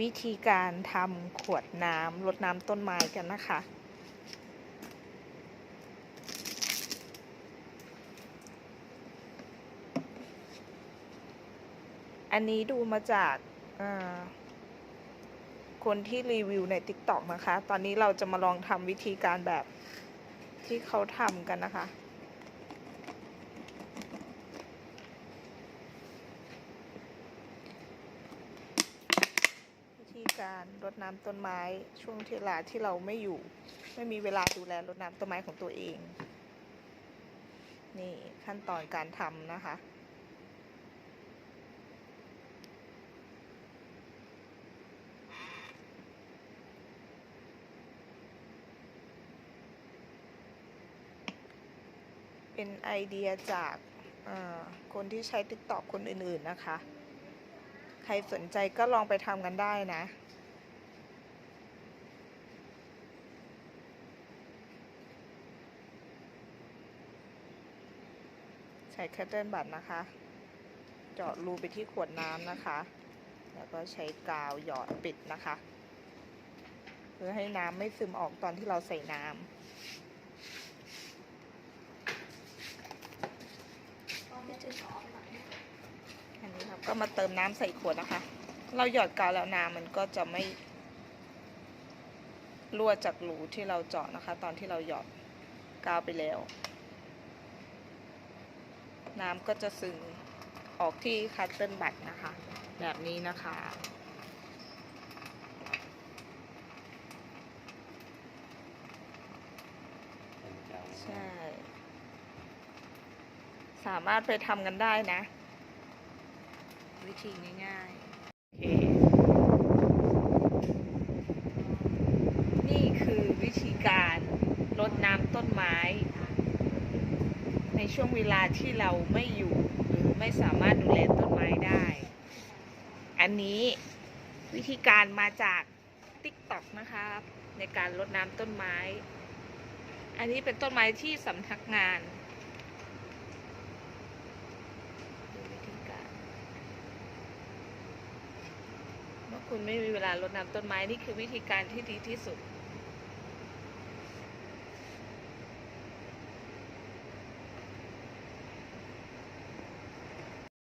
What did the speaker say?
วิธีการทำขวดน้ำรดน้ำต้นไม้กันนะคะ อันนี้ดูมาจากคนที่รีวิวใน TikTok นะคะ ตอนนี้เราจะมาลองทำวิธีการแบบที่เขาทำกันนะคะ วิธี การรดน้ำต้นไม้ช่วงเวลาที่เราไม่อยู่ ไม่มีเวลาดูแลรดน้ำต้นไม้ของตัวเอง นี่ขั้นตอนการทำนะคะเป็นไอเดียจากคนที่ใช้ TikTok คนอื่นๆนะคะ ใครสนใจก็ลองไปทำกันได้นะ ใช้แคตเติลบัตนะคะ เจาะรูไปที่ขวดน้ำนะคะ แล้วก็ใช้กาวหยอดปิดนะคะ เพื่อให้น้ำไม่ซึมออกตอนที่เราใส่น้ำอันนี้ครับก็มาเติมน้ำใส่ขวดนะคะ เราหยอดกาวแล้วน้ำมันก็จะไม่รั่วจากรูที่เราเจาะนะคะ ตอนที่เราหยอดกาวไปแล้ว น้ำก็จะซึมออกที่คัตเติ้ลบัตนะคะ แบบนี้นะคะ ใช่ สามารถไปทำกันได้นะ วิธีง่ายๆโอเคนี่คือวิธีการรดน้ำต้นไม้ ในช่วงเวลาที่เราไม่อยู่หรือไม่สามารถดูแลต้นไม้ได้ อันนี้วิธีการมาจาก TikTok นะครับ ในการรดน้ำต้นไม้ อันนี้เป็นต้นไม้ที่สำนักงานวิธีกาคุณไม่มีเวลารดน้ำต้นไม้นี่คือวิธีการที่ดีที่สุด